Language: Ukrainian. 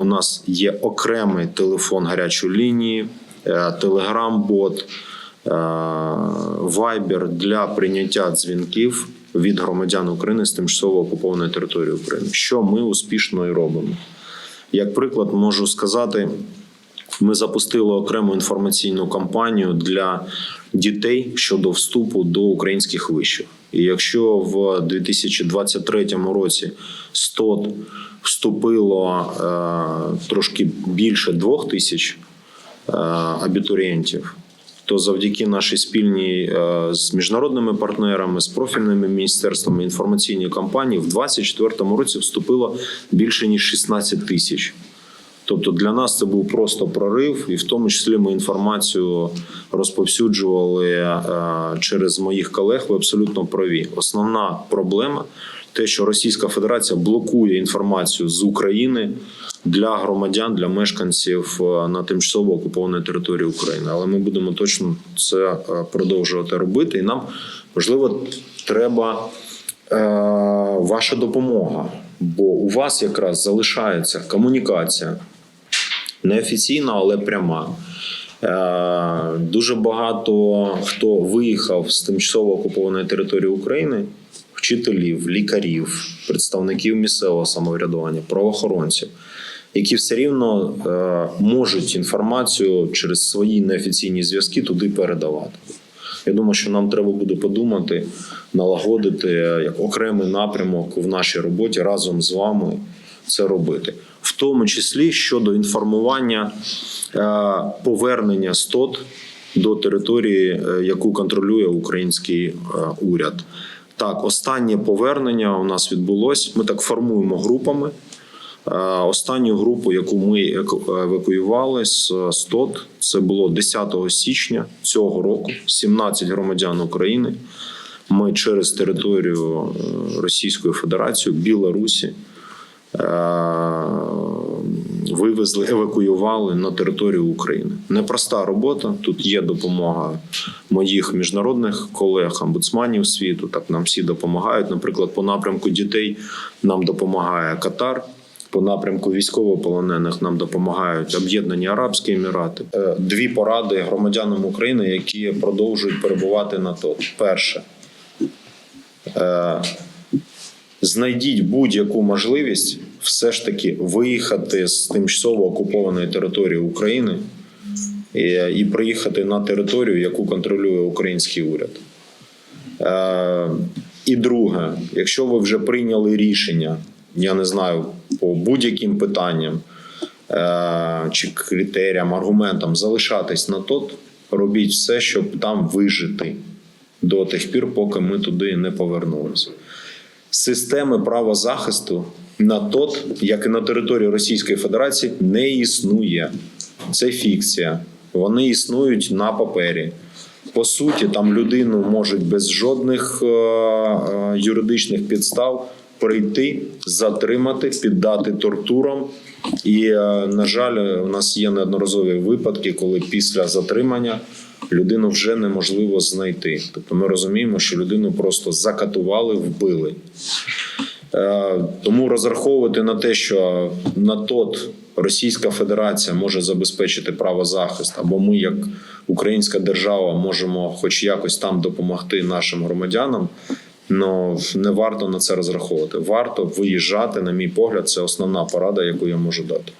У нас є окремий телефон гарячої лінії, е, телеграм-бот, е, вайбер для прийняття дзвінків від громадян України з тимчасово окупованої території України, що ми успішно і робимо. Як приклад, можу сказати, ми запустили окрему інформаційну кампанію для дітей щодо вступу до українських вишів. І якщо в 2023 році 100 вступило е, трошки більше двох тисяч е, абітурієнтів, то завдяки нашій спільній е, з міжнародними партнерами, з профільними міністерствами інформаційній кампанії в 2024 році вступило більше ніж 16 тисяч. Тобто для нас це був просто прорив, і в тому числі ми інформацію розповсюджували е, через моїх колег. Ви абсолютно праві. Основна проблема те, що Російська Федерація блокує інформацію з України для громадян, для мешканців е, на тимчасово окупованій території України. Але ми будемо точно це е, продовжувати робити. І нам можливо треба ваша допомога. Бо у вас якраз залишається комунікація неофіційна, але пряма. Е, Дуже багато хто виїхав з тимчасово окупованої території України, вчителів, лікарів, представників місцевого самоврядування, правоохоронців, які все рівно е, можуть інформацію через свої неофіційні зв'язки туди передавати. Я думаю, що нам треба буде подумати, налагодити як окремий напрямок в нашій роботі разом з вами це робити, в тому числі щодо інформування е, повернення СТОТ до території, е, яку контролює український е, уряд. Так, останнє повернення у нас відбулось. Ми так формуємо групами. Останню групу, яку ми евакуювали з СТОТ, це було 10 січня цього року. 17 громадян України. Ми через територію Російської Федерації, Білорусі вивезли, евакуювали на територію України. Непроста робота. Тут є допомога моїх міжнародних колег, омбудсманів світу. Так нам всі допомагають. Наприклад, по напрямку дітей нам допомагає Катар. По напрямку військовополонених нам допомагають Об'єднані Арабські Емірати. Е, Дві поради громадянам України, які продовжують перебувати на ТОТ. Перше, е, знайдіть будь-яку можливість все ж таки виїхати з тимчасово окупованої території України і, і приїхати на територію, яку контролює український уряд. Е, і друге, якщо ви вже прийняли рішення, я не знаю, по будь-яким питанням е, чи критеріям, аргументам залишатись на тот, робіть все, щоб там вижити до тих пір, поки ми туди не повернулися. Системи правозахисту на тот, як і на території Російської Федерації, не існує. Це фікція. Вони існують на папері. По суті, там людину можуть без жодних е, е, юридичних підстав прийти, затримати, піддати тортурам. І, е, на жаль, у нас є неодноразові випадки, коли після затримання людину вже неможливо знайти. Тобто ми розуміємо, що людину просто закатували, вбили. Е, Тому розраховувати на те, що на тот Російська Федерація може забезпечити правозахист, або ми, як українська держава, можемо хоч якось там допомогти нашим громадянам. Ну не варто на це розраховувати. Варто виїжджати, на мій погляд, це основна порада, яку я можу дати.